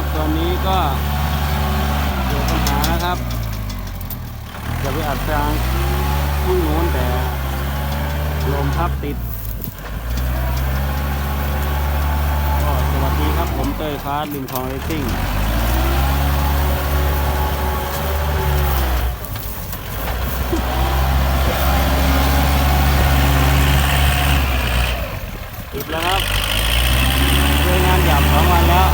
ครับ ตอนนี้ก็เกิดปัญหานะครับ จะไปอัดทางพุ่งโน้นแต่ลมพับติดก็สวัสดีครับผมเตยฟ้าริมคองเรซิ่ง ติดแล้วครับช่วยงานหยาบสองวันแล้ว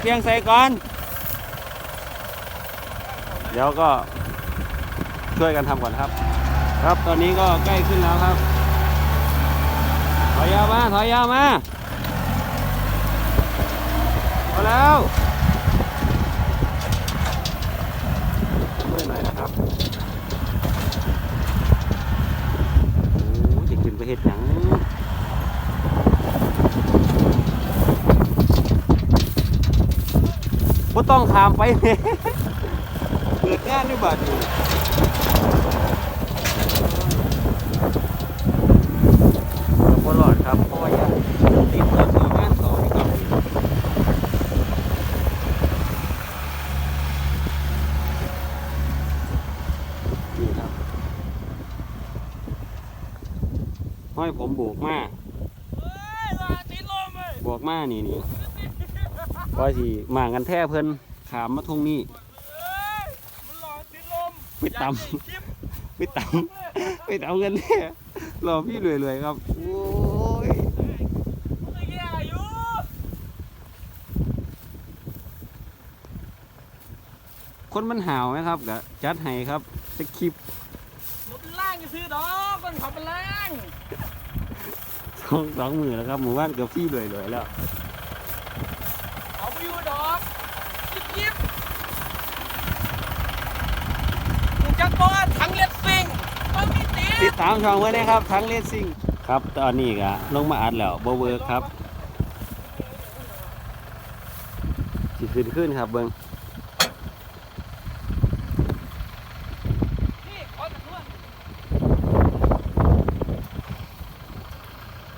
เพียงใส่ก่อน เดี๋ยวก็ช่วยกันทำก่อนครับ ครับตอนนี้ก็ใกล้ขึ้นแล้วครับ ถอยยาวมา ถอยยาวมาพอแล้วช่วยหน่อยนะครับ โอ้ยจะขึ้นไปเห็ดหยังบ่ ต้องขามไปเนี่ยเปิดงานด้วยบัดนี้เราบ่รอดครับเพราะว่ายังติดรถอยู่งานต่ออีกครับนี่ครับห้อยผมโบกมาเฮ้ยว่าติดลมเลยโบกมานี่นี่ ว่าสิมางกันแท้เพิ่นขามมาทุ่งนี้เฮ้ยมันหลอกติดลมไปตำได้คลิปตำไปตำกันแท้รอพี่รวยๆครับ โอ้ยคนมันห่าวไหมครับกะจัดให้ครับจะคลิปมันเป็นล่างจะซื้อดอกมันเขาเป็นล่างสองสองมือแล้วครับหมู่บ้านเกือบพี่รวยๆแล้ว เอาไปอยู่ดอก ยิบยิบมึงจะบอกว่าทั้งเล็ดซิงมันไม่ติติดดตามช่องไว้นะครับทั้งเลสซิ่งครับตอนนี้ก็ลงมาอัดแล้วบเวิร์กครับสิขึ้นขึ้นครับเบิ้งนี่ขอจะนวด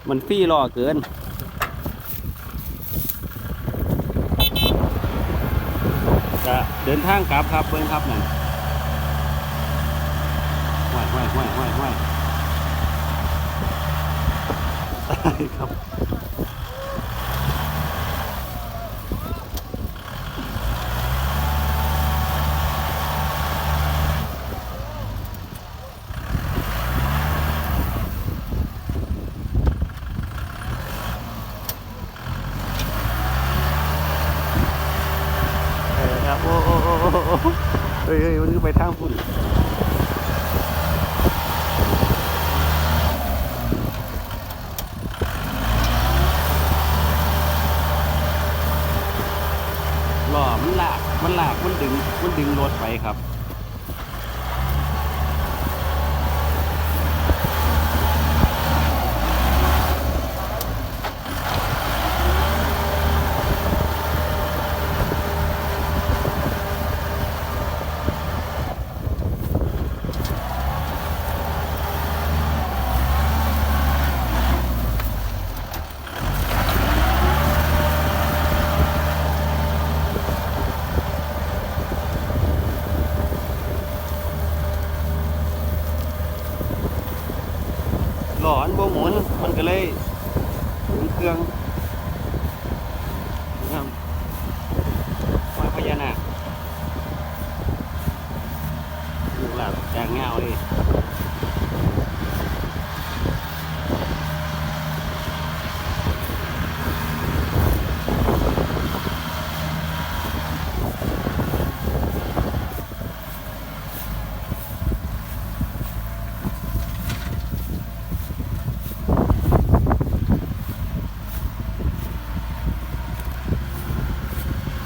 มันฟรี่รอเกิน จะเดินทางกลับครับเบิ้งครับนั่นห้วยห้วยห้วยห้วยห้วยตายครับ เออครับโอ้โอ้โอ้โอ้โอ้เฮ้ยเฮ้ยมันคื อไปทางพุ่นหล่อมันลาก มันลาก มันดึง มันดึงรถไปครับ หมุนมันก็เลยหมุนเครื่อง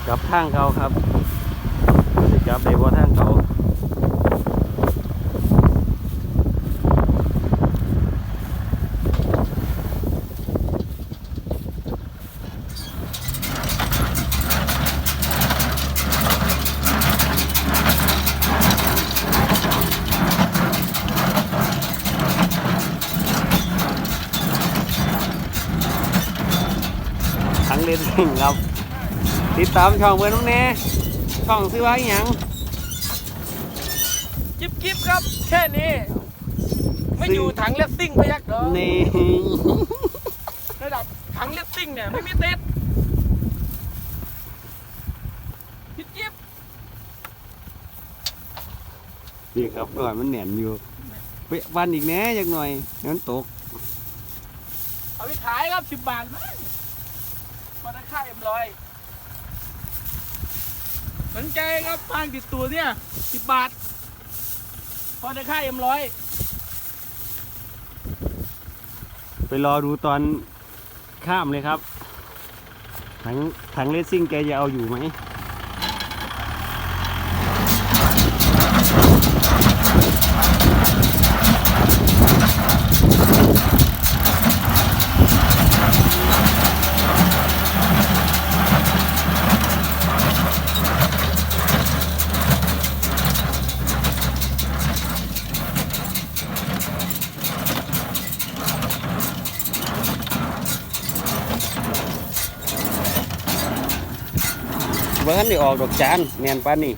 กับทางเขาครับจะกับในว่าทางเขาทั้งเล่นเองครับ ติดตามช่องเบอร์น้องแน่ช่องซื้อว่าอหย่างจิ๊บจิ๊บครับ แค่นี้ ไม่อยู่ถังเลสซิ่งพยักเด้อนี่ระดับถังเลสซิ่งเนี่ยไม่มีติดจิ๊บจิ๊บนี่ครับก่อนมันแหนนอยู่ไปวันอีกแหน่จักหน่อยเดี๋ยวมันตก เอาไปขายครับสิบบาทมั้งมาได้ค่าเอ็มร้อย สนใจครับพางติดตัวเนี่ยสิบบาท พอได้ค่าเอ็มร้อยไปรอดูตอนข้ามเลยครับถังถังเลสซิ่งแกจะเอาอยู่ไหม เบิร์นได้ออกดอกจานเนียนป้านนี่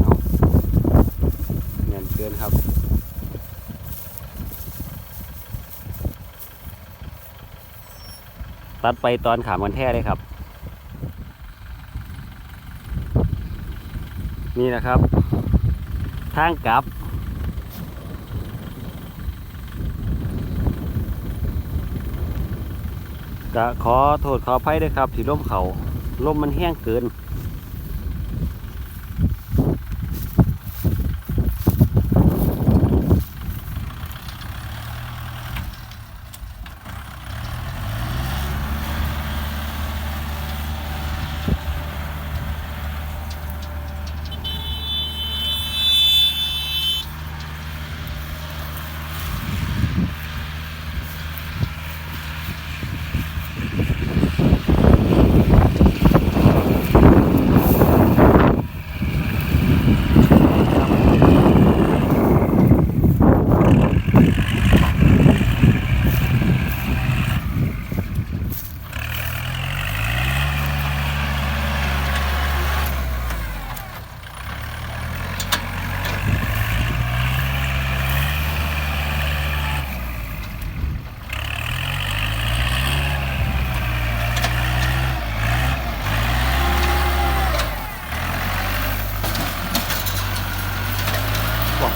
เอาเนียนเกินครับตัดไปตอนขามกันแท้เลยครับ นี่นะครับ ทางกลับ ก็ขอโทษขออภัยด้วยครับ ที่ร่มเขาร่มมันแห้งเกิน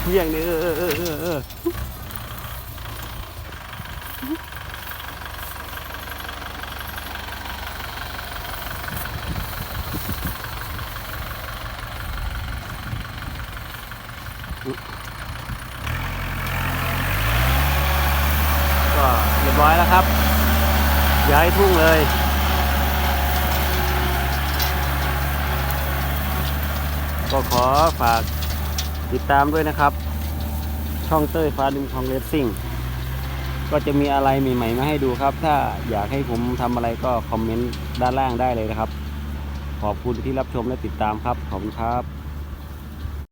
เพียงเนี่ยเออเออเออเออเออก็เรียบร้อยแล้วครับ ย้ายทุ่งเลยก็ขอฝาก ติดตามด้วยนะครับ ช่องเต้ยฟ้าดึงทองเลสซิ่ง ก็จะมีอะไรใหม่ๆมาให้ดูครับ ถ้าอยากให้ผมทำอะไรก็คอมเมนต์ด้านล่างได้เลยนะครับ ขอบคุณที่รับชมและติดตามครับ ขอบคุณครับ